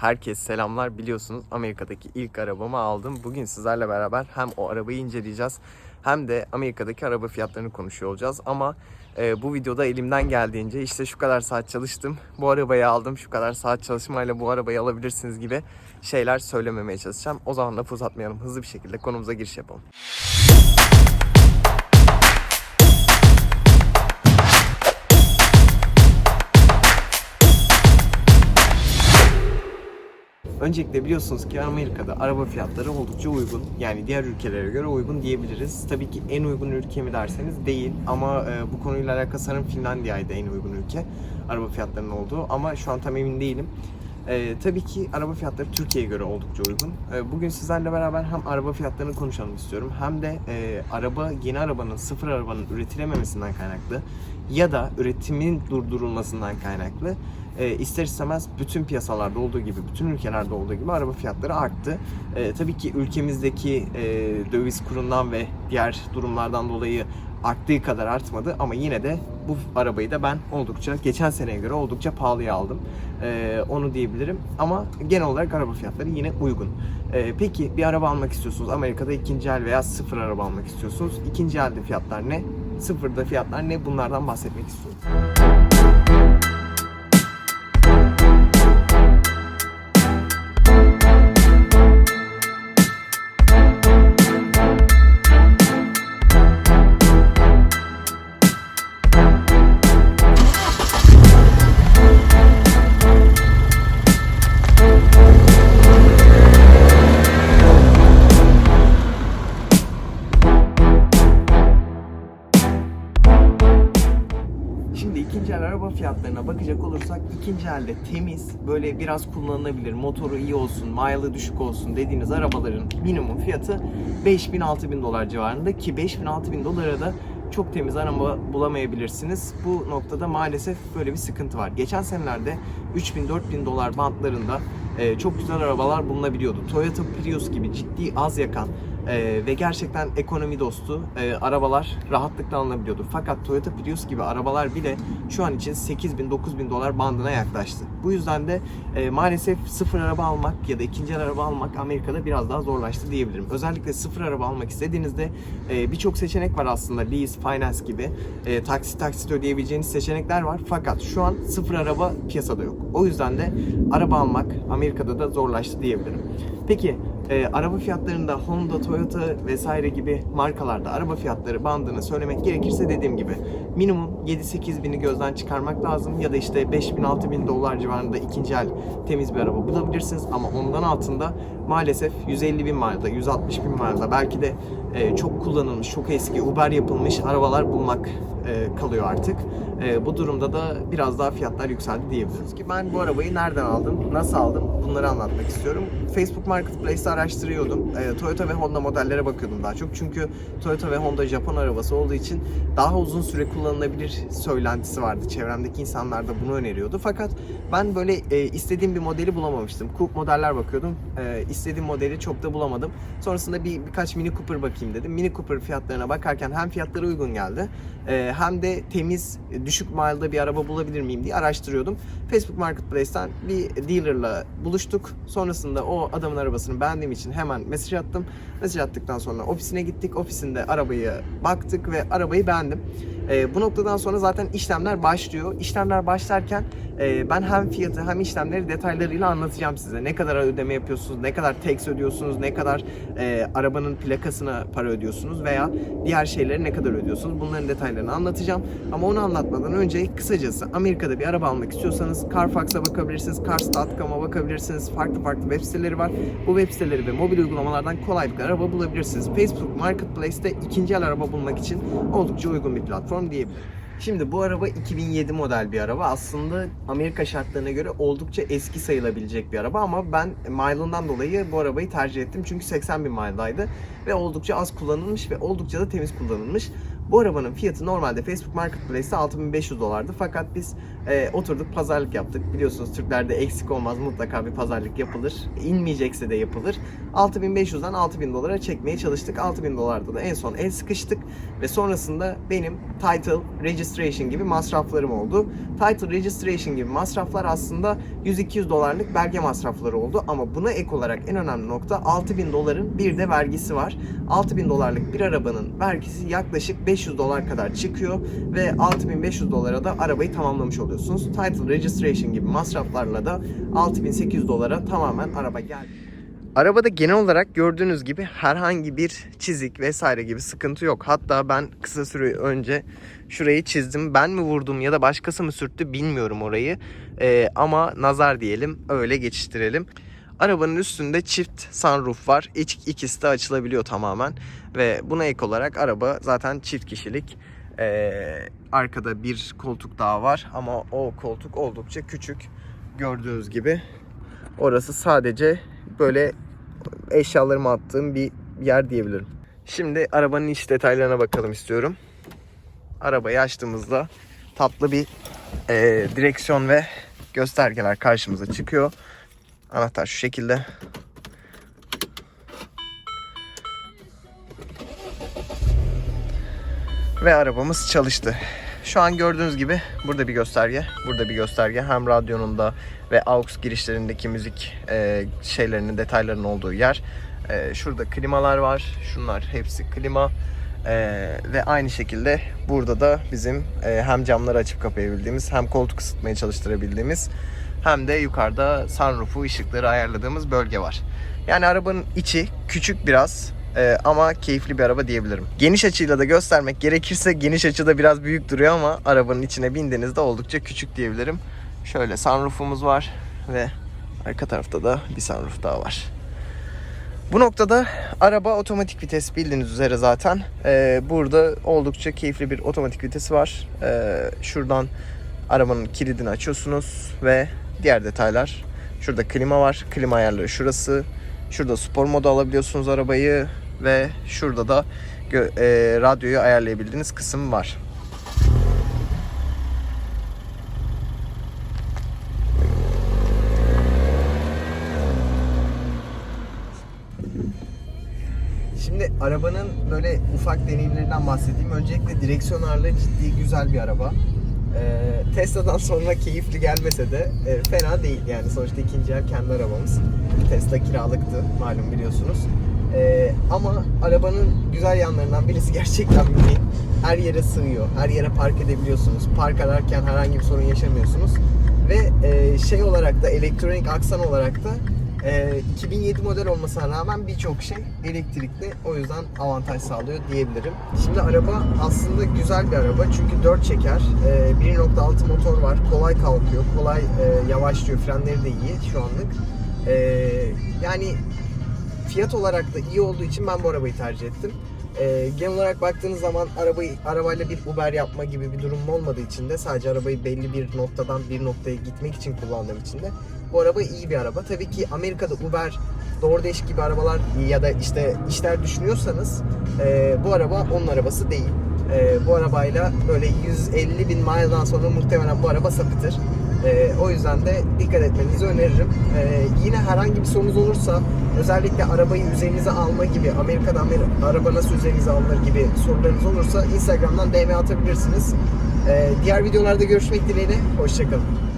herkes selamlar. Biliyorsunuz Amerika'daki ilk arabamı aldım. Bugün sizlerle beraber hem o arabayı inceleyeceğiz hem de Amerika'daki araba fiyatlarını konuşuyor olacağız. Ama e, bu videoda elimden geldiğince işte şu kadar saat çalıştım, bu arabayı aldım, şu kadar saat çalışmayla bu arabayı alabilirsiniz gibi şeyler söylememeye çalışacağım. O zaman lafı uzatmayalım, hızlı bir şekilde konumuza giriş yapalım. Öncelikle biliyorsunuz ki Amerika'da araba fiyatları oldukça uygun. Yani diğer ülkelere göre uygun diyebiliriz. Tabii ki en uygun ülke mi derseniz değil. Ama e, bu konuyla alakalı sanırım Finlandiya'ydı en uygun ülke. Araba fiyatlarının olduğu. Ama şu an tam emin değilim. E, tabii ki araba fiyatları Türkiye'ye göre oldukça uygun. E, bugün sizlerle beraber hem araba fiyatlarını konuşalım istiyorum. Hem de e, araba, yeni arabanın, sıfır arabanın üretilememesinden kaynaklı ya da üretimin durdurulmasından kaynaklı e, ister istemez bütün piyasalarda olduğu gibi, bütün ülkelerde olduğu gibi araba fiyatları arttı. E, tabii ki ülkemizdeki e, döviz kurundan ve diğer durumlardan dolayı arttığı kadar artmadı ama yine de bu arabayı da ben oldukça geçen seneye göre oldukça pahalıya aldım. E, onu diyebilirim ama genel olarak araba fiyatları yine uygun. E, peki bir araba almak istiyorsunuz. Amerika'da ikinci el veya sıfır araba almak istiyorsunuz. İkinci elde fiyatlar ne? Sıfırda fiyatlar ne? Bunlardan bahsetmek istiyorum. İkinci elde temiz, böyle biraz kullanılabilir, motoru iyi olsun, mile'ı düşük olsun dediğiniz arabaların minimum fiyatı 5000-6000 dolar civarında ki 5000-6000 dolara da çok temiz araba bulamayabilirsiniz. Bu noktada maalesef böyle bir sıkıntı var. Geçen senelerde 3000-4000 dolar bantlarında e, çok güzel arabalar bulunabiliyordu. Toyota Prius gibi ciddi az yakan e, ve gerçekten ekonomi dostu e, arabalar rahatlıkla alınabiliyordu. Fakat Toyota Prius gibi arabalar bile şu an için 8000-9000 dolar bandına yaklaştı. Bu yüzden de e, maalesef sıfır araba almak ya da ikinci araba almak Amerika'da biraz daha zorlaştı diyebilirim. Özellikle sıfır araba almak istediğinizde e, birçok seçenek var aslında. Lease, finance gibi e, taksit taksit ödeyebileceğiniz seçenekler var. Fakat şu an sıfır araba piyasada yok. O yüzden de araba almak Amerika'da da zorlaştı diyebilirim. Peki e, araba fiyatlarında Honda, Toyota vesaire gibi markalarda araba fiyatları bandını söylemek gerekirse dediğim gibi minimum 7-8 bini gözden çıkarmak lazım ya da işte 5 bin 6 bin dolar civarında ikinci el temiz bir araba bulabilirsiniz. Ama ondan altında maalesef 150 bin mile'da 160 bin mile'da belki de e, çok kullanılmış çok eski Uber yapılmış arabalar bulmak e, kalıyor artık. E, bu durumda da biraz daha fiyatlar yükseldi diyebiliriz ki ben bu arabayı nereden aldım, nasıl aldım bunları anlatmak istiyorum. Facebook Marketplace'te araştırıyordum. E, Toyota ve Honda modellere bakıyordum daha çok. Çünkü Toyota ve Honda Japon arabası olduğu için daha uzun süre kullanılabilir söylentisi vardı. Çevremdeki insanlar da bunu öneriyordu. Fakat ben böyle e, istediğim bir modeli bulamamıştım. Coupe modeller bakıyordum. E, istediğim modeli çok da bulamadım. Sonrasında bir birkaç Mini Cooper bakayım dedim. Mini Cooper fiyatlarına bakarken hem fiyatları uygun geldi e, hem de temiz, düşük mile'da bir araba bulabilir miyim diye araştırıyordum. Facebook Marketplace'ten bir dealer'la buluştuk. Sonrasında o adamın arabasını beğendiğim için hemen mesaj attım. Mesaj attıktan sonra ofisine gittik. Ofisinde arabayı baktık ve arabayı beğendim. E, bu noktadan sonra zaten işlemler başlıyor. İşlemler başlarken e, ben hem fiyatı hem işlemleri detaylarıyla anlatacağım size. Ne kadar ödeme yapıyorsunuz, ne kadar tax ödüyorsunuz, ne kadar e, arabanın plakasına para ödüyorsunuz veya diğer şeyleri ne kadar ödüyorsunuz. Bunların detaylarını anlatacağım. Ama onu anlatmadan önce kısacası Amerika'da bir araba almak istiyorsanız Carfax'a bakabilirsiniz, Cars.com'a bakabilirsiniz. Farklı farklı web siteleri var. Bu web siteleri ve mobil uygulamalardan kolaylıkla araba bulabilirsiniz. Facebook Marketplace'te ikinci el araba bulmak için oldukça uygun bir platform diyebilirim. Şimdi bu araba 2007 model bir araba. Aslında Amerika şartlarına göre oldukça eski sayılabilecek bir araba ama ben mile'ından dolayı bu arabayı tercih ettim. Çünkü 80 bin mile'daydı ve oldukça az kullanılmış ve oldukça da temiz kullanılmış. Bu arabanın fiyatı normalde Facebook Marketplace'te 6500 dolardı. Fakat biz e, oturduk pazarlık yaptık. Biliyorsunuz Türklerde eksik olmaz mutlaka bir pazarlık yapılır. İnmeyecekse de yapılır. 6500'den 6000 dolara çekmeye çalıştık. 6000 dolarda da en son el sıkıştık ve sonrasında benim title, registration gibi masraflarım oldu. Title, registration gibi masraflar aslında 100-200 dolarlık belge masrafları oldu ama buna ek olarak en önemli nokta 6000 doların bir de vergisi var. 6000 dolarlık bir arabanın vergisi yaklaşık 500 dolar kadar çıkıyor ve 6500 dolara da arabayı tamamlamış oluyorsunuz. Title registration gibi masraflarla da 6800 dolara tamamen araba geldi. Arabada genel olarak gördüğünüz gibi herhangi bir çizik vesaire gibi sıkıntı yok. Hatta ben kısa süre önce şurayı çizdim. Ben mi vurdum ya da başkası mı sürttü bilmiyorum orayı. Ee, ama nazar diyelim öyle geçiştirelim. Arabanın üstünde çift sunroof var. İç, ikisi de açılabiliyor tamamen. Ve buna ek olarak araba zaten çift kişilik. Ee, arkada bir koltuk daha var ama o koltuk oldukça küçük. Gördüğünüz gibi orası sadece böyle eşyalarımı attığım bir yer diyebilirim. Şimdi arabanın iç detaylarına bakalım istiyorum. Arabayı açtığımızda tatlı bir e, direksiyon ve göstergeler karşımıza çıkıyor. Anahtar şu şekilde. Ve arabamız çalıştı. Şu an gördüğünüz gibi burada bir gösterge, burada bir gösterge. Hem radyonun da ve aux girişlerindeki müzik e, şeylerinin detaylarının olduğu yer. E, şurada klimalar var. Şunlar hepsi klima. E, ve aynı şekilde burada da bizim e, hem camları açıp kapayabildiğimiz hem koltuk ısıtmayı çalıştırabildiğimiz hem de yukarıda sunroof'u ışıkları ayarladığımız bölge var. Yani arabanın içi küçük biraz ee, ama keyifli bir araba diyebilirim. Geniş açıyla da göstermek gerekirse geniş açıda biraz büyük duruyor ama arabanın içine bindiğinizde oldukça küçük diyebilirim. Şöyle sunroofumuz var ve arka tarafta da bir sunroof daha var. Bu noktada araba otomatik vites bildiğiniz üzere zaten. Ee, burada oldukça keyifli bir otomatik vitesi var. Ee, şuradan arabanın kilidini açıyorsunuz ve diğer detaylar. Şurada klima var. Klima ayarları şurası. Şurada spor modu alabiliyorsunuz arabayı ve şurada da e, radyoyu ayarlayabildiğiniz kısım var. Şimdi arabanın böyle ufak deneyimlerinden bahsedeyim. Öncelikle direksiyon ağırlığı ciddi güzel bir araba. Ee, Tesla'dan sonra keyifli gelmese de e, fena değil yani sonuçta ikinci el kendi arabamız. Tesla kiralıktı malum biliyorsunuz. Ee, ama arabanın güzel yanlarından birisi gerçekten mini. Her yere sığıyor, her yere park edebiliyorsunuz. Park ararken herhangi bir sorun yaşamıyorsunuz. Ve e, şey olarak da elektronik aksan olarak da e, 2007 model olmasına rağmen birçok şey elektrikli. O yüzden avantaj sağlıyor diyebilirim. Şimdi araba aslında güzel bir araba çünkü 4 çeker. E, 1.6 motor var. Kolay kalkıyor, kolay e, yavaşlıyor. Frenleri de iyi şu anlık. E, yani fiyat olarak da iyi olduğu için ben bu arabayı tercih ettim. Ee, genel olarak baktığınız zaman arabayı arabayla bir Uber yapma gibi bir durum olmadığı için de sadece arabayı belli bir noktadan bir noktaya gitmek için kullandığım için de bu araba iyi bir araba. Tabii ki Amerika'da Uber, DoorDash gibi arabalar ya da işte işler düşünüyorsanız e, bu araba onun arabası değil. E, bu arabayla böyle 150 bin mile'dan sonra muhtemelen bu araba sapıtır. E, o yüzden de dikkat etmenizi öneririm. E, yine herhangi bir sorunuz olursa özellikle arabayı üzerinize alma gibi Amerika'da Amer- araba nasıl üzerinize alınır gibi sorularınız olursa Instagram'dan DM atabilirsiniz. E, diğer videolarda görüşmek dileğiyle. Hoşçakalın.